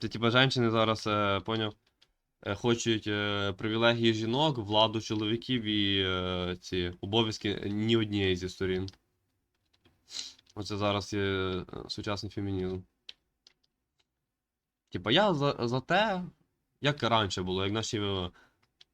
Це типа жінки зараз, е, поняв, е, хочуть е, привілегії жінок, владу чоловіків і е, ці обов'язки ні однієї зі сторін. Оце зараз є е, сучасний фемінізм. Типа я за, за те, як раніше було, як наші е,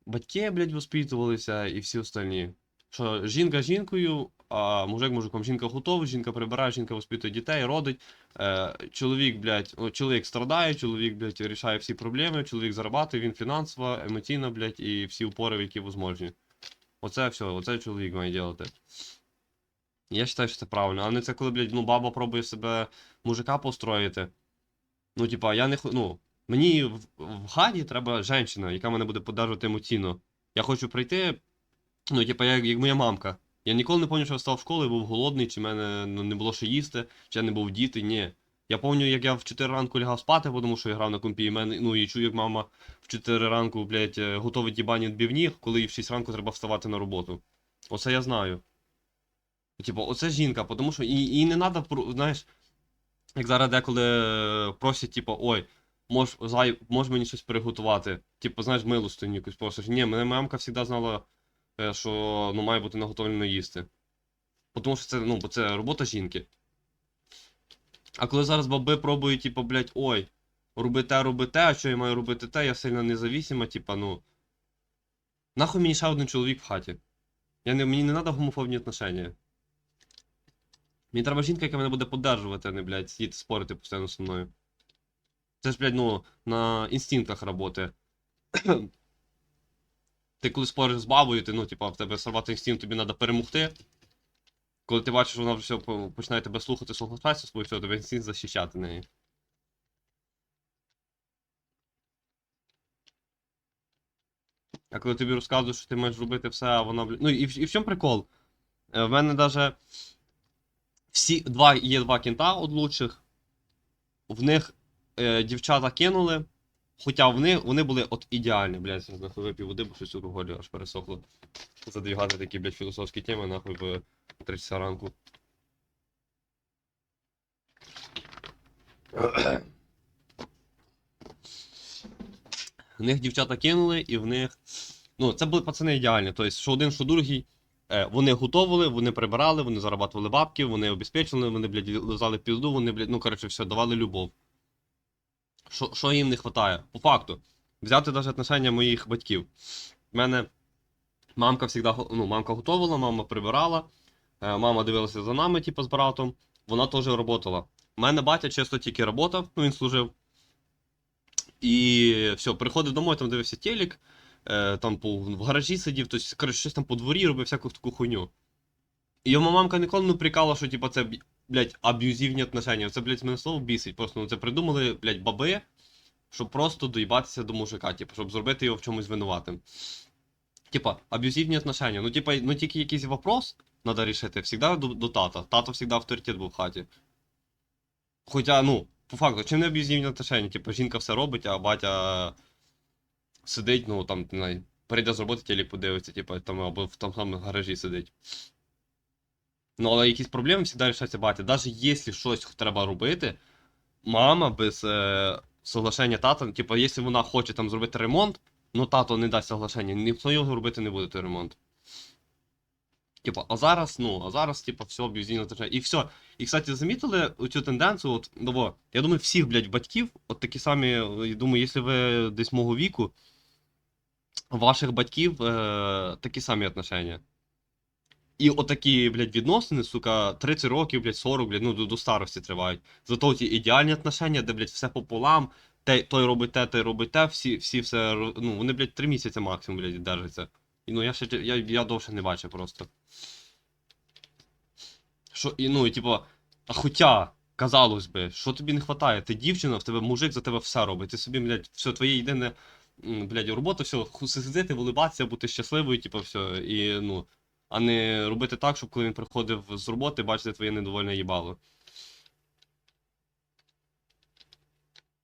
батьки, блядь, воспитувалися і всі остальні. Що жінка жінкою, а мужик мужиком. Жінка готова, жінка прибирає, жінка воспитує дітей, родить. Е, чоловік, блядь, чоловік страдає, чоловік, блядь, рішає всі проблеми, чоловік зарабатує, він фінансово, емоційно, блядь, і всі упори, які возможні. Оце все, оце чоловік має робити. Я вважаю, що це правильно. А не це коли, блядь, ну, баба пробує себе мужика построїти. Ну, типа, я не ну, мені в, в хаті треба жінка, яка мене буде подержувати емоційно. Я хочу прийти, ну, типа, як, як моя мамка. Я ніколи не пам'ятаю, що я встав в школу і був голодний, чи в мене ну, не було що їсти, чи я не був діти, ні. Я пам'ятаю, як я в 4 ранку лягав спати, тому що я грав на компі, і мене, ну і чую, як мама в 4 ранку, блядь, е, готовить їбані відбивні, коли їй в 6 ранку треба вставати на роботу. Оце я знаю. Типу, оце жінка, тому що їй, не треба, знаєш, як зараз деколи е, просять, типу, ой, мож, зай, мож мені щось приготувати. Типу, знаєш, милостиню якусь просиш. Ні, мене мамка завжди знала, що ну, має бути наготовлено їсти. Тому що це, ну, бо це робота жінки. А коли зараз баби пробують, типу, блядь, ой, роби те, роби те, а що я маю робити те, я сильно независима, типа, ну. Нахуй мені ще один чоловік в хаті. Я не, мені не треба гомофобні отношення. Мені треба жінка, яка мене буде поддержувати, а не, блядь, сидіти спорити постійно зі мною. Це ж, блядь, ну, на інстинктах роботи. Ти коли спориш з бабою, ти, ну, типа, в тебе сорвати інстинкт, тобі треба перемогти. Коли ти бачиш, що вона все починає тебе слухати, слухатися тобою, все, тебе інстинкт захищати неї. А коли тобі розказують, що ти маєш робити все, а вона. Ну і, в- і в чому прикол? Е, В мене даже всі два є два кінта от лучших. В них е, дівчата кинули. Хоча в них вони були от ідеальні, блядь, зараз нахуй випів води, бо щось алкоголю аж пересохло. Задвігати такі, блядь, філософські теми, нахуй в 3 часа ранку. В них дівчата кинули, і в них. Ну, це були пацани ідеальні. Тобто, що один, що другий. Е, вони готовили, вони прибирали, вони зарабатували бабки, вони обезпечили, вони, блядь, лизали пізду, вони, блядь, ну, коротше, все, давали любов. Що, що їм не вистачає? По факту, взяти навіть отношення моїх батьків. У мене мамка завжди, ну, мамка готувала, мама прибирала, е, мама дивилася за нами, типу, з братом, вона теж працювала. У мене батя чисто тільки працював, ну він служив. І все, приходив домой, там дивився телек, е, там по, в гаражі сидів, тобто, коротше, щось там по дворі робив всяку таку хуйню. І його мамка ніколи не прикала, що типа це, блядь, аб'юзивні отношення. Це, блядь, мене слово бісить. Просто ну, це придумали, блядь, баби, щоб просто доїбатися до мужика, типу, щоб зробити його в чомусь винуватим. Типа, аб'юзивні отношення. Ну, типа, ну тільки якийсь вопрос треба рішити, завжди до, до тата. Тато завжди авторитет був в хаті. Хоча, ну, по факту, чим не аб'юзивні отношення? Типу, жінка все робить, а батя сидить, ну там, не знаю, прийде з роботи, телек подивиться, типу, там або в тому самому гаражі сидить. Ну, але якісь проблеми завжди рішається батя. Навіть якщо щось треба робити, мама без е, соглашення тата, типу, якщо вона хоче там зробити ремонт, ну тато не дасть соглашення, ніхто його робити не буде той ремонт. Типу, а зараз, ну, а зараз, типу, все аб'юзивно отношення. І все. І, кстати, замітили цю тенденцію, от, ну, бо, я думаю, всіх, блядь, батьків, от такі самі, я думаю, якщо ви десь мого віку, ваших батьків е, такі самі отношення. І отакі, блядь, відносини, сука, 30 років, блядь, 40, блядь, ну, до, до старості тривають. Зато ті ідеальні отношення, де, блядь, все пополам, те, той робить те, той робить те, всі, всі все, ну, вони, блядь, 3 місяці максимум, блядь, держаться. І, ну, я ще, я, я довше не бачив просто. Що, і, ну, і, типу, а хоча, казалось би, що тобі не вистачає? Ти дівчина, в тебе мужик за тебе все робить. Ти собі, блядь, все, твоє єдине, блядь, робота, все, сидіти, вилибатися, бути щасливою, типу, все. І, ну, а не робити так, щоб коли він приходив з роботи, бачити твоє недовольне їбало.